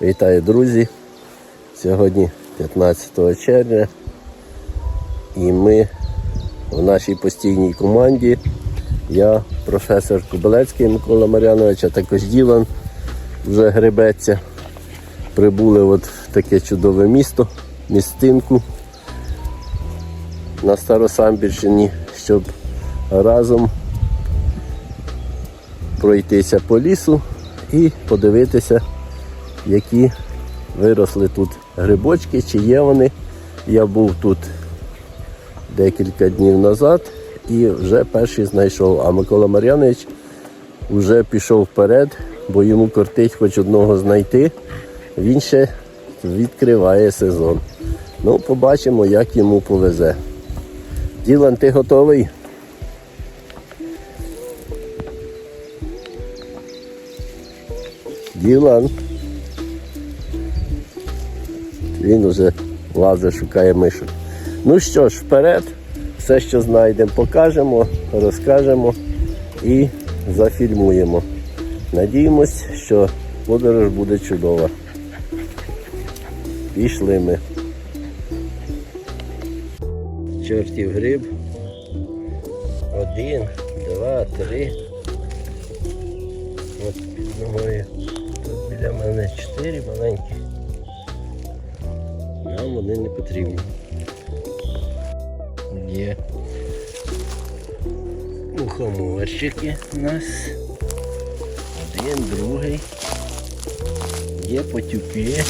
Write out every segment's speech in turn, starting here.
Вітаю, друзі! Сьогодні 15 червня і ми в нашій постійній команді. Я, професор Кубелецький Микола Мар'янович, а також Ділан вже гребеться. Прибули от в таке чудове місто, містинку на Старосамбірщині, щоб разом пройтися по лісу і подивитися, які виросли тут грибочки, чи є вони. Я був тут декілька днів назад і вже перший знайшов. А Микола Мар'янович вже пішов вперед, бо йому кортить хоч одного знайти. Він ще відкриває сезон. Ну, побачимо, як йому повезе. Ділан, ти готовий? Ділан. Він уже лазить, шукає мишу. Ну що ж, вперед, все, що знайдемо, покажемо, розкажемо і зафільмуємо. Надіємось, що подорож буде чудова. Пішли ми. Чортів гриб. Один, два, три. От під ногою. Тут біля мене чотири маленькі. Нам вони не потрібні. Є мухоморщики у нас. Один, другий. Є потюки.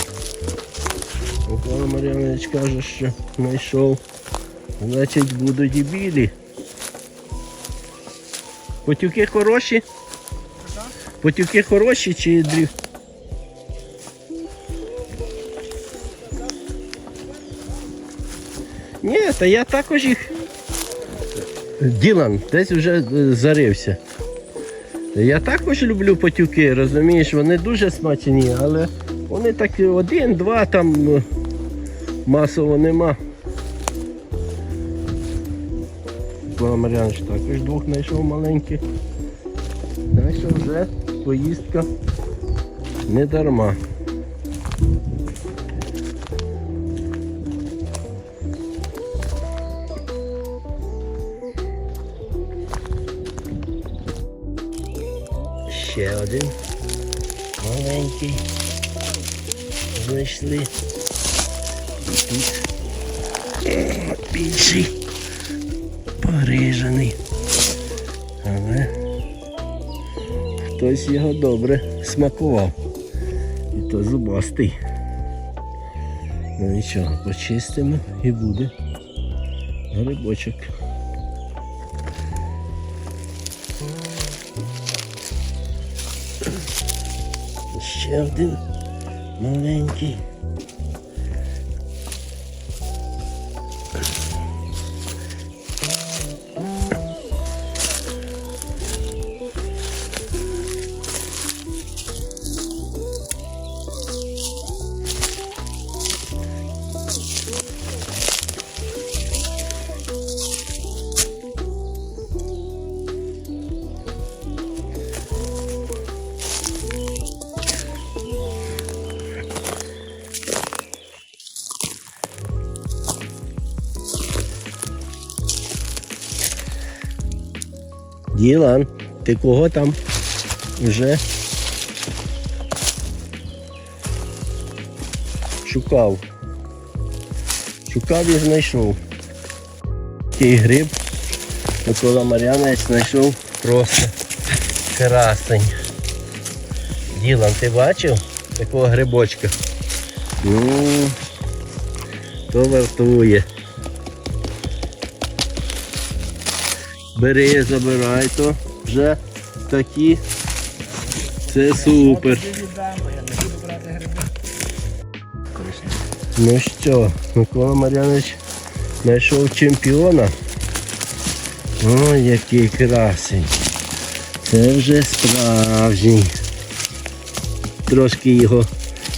Микола Мар'янович каже, що знайшов. Значить будуть і білі. Потюки хороші? Потюки хороші чи дрів? Та я також їх. Ділан, десь вже е, зарився. Я також люблю потюки, розумієш, вони дуже смачні, але вони так один, два там е, масово нема. Мар'янович також двох знайшов маленьких. Так вже поїздка не дарма. Ще один маленький. Знайшли. І тут е, більший порижений. Але хтось його добре смакував. І то зубастий. Ну нічого, почистимо і буде грибочок. Ще один маленький. Ділан, ти кого там вже шукав? Шукав і знайшов. Такий гриб Микола Мар'янович знайшов просто красень. Ділан, ти бачив такого грибочка? Ну, то вартує. Бери, забирай, то вже такі. Це супер. Ну що, Микола Мар'янович знайшов чемпіона. О, який красень. Це вже справжній. Трошки його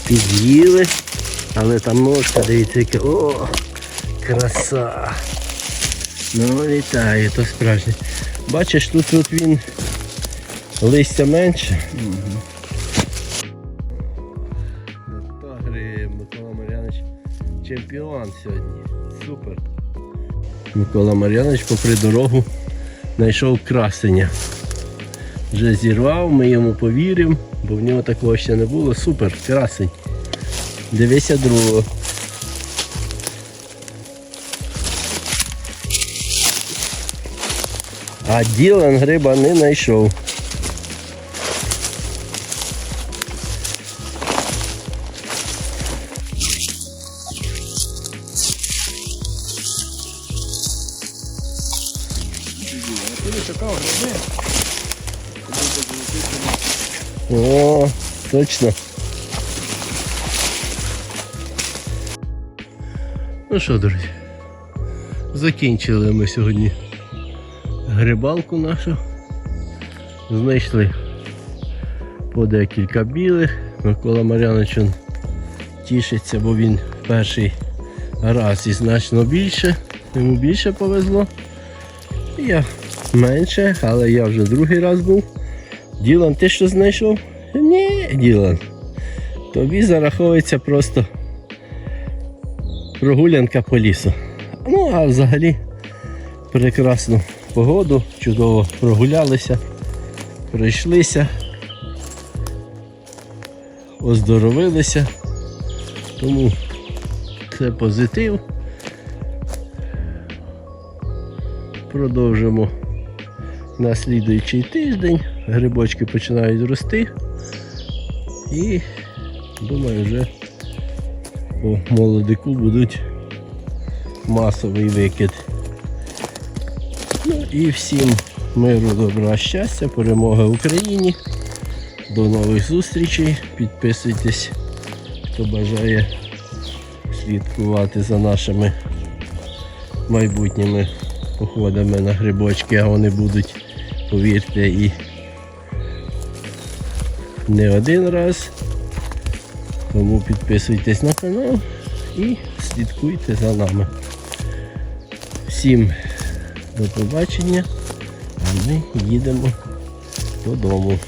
під'їли, але там ножка, дивіться. О, краса. Ну літає, то справжнє. Бачиш, тут тут він листя менше. Микола Мар'янович чемпіон сьогодні. Супер. Микола Мар'янович попри дорогу знайшов красення. Вже зірвав, ми йому повіримо, бо в нього такого ще не було. Супер, красень. Дивися другого. А Ділан гриба не знайшов. О, точно. Ну що, друзі, закінчили ми сьогодні грибалку нашу. Знайшли по декілька білих. Микола Марянович тішиться, бо він перший раз і значно більше. Йому більше повезло. Я менше, але я вже другий раз був. Ділан, ти що знайшов? Ні, Ділан. Тобі зараховується просто прогулянка по лісу. Ну, а взагалі прекрасну погоду, чудово прогулялися, пройшлися, оздоровилися. Тому це позитив. Продовжимо на слідуючий тиждень. Грибочки починають рости. І думаю, вже по молодику будуть масовий викид. І всім миру, добра, щастя, перемоги Україні. До нових зустрічей. Підписуйтесь, хто бажає слідкувати за нашими майбутніми походами на грибочки, а вони будуть, повірте, і не один раз. Тому підписуйтесь на канал і слідкуйте за нами. Всім до побачення, а ми їдемо додому.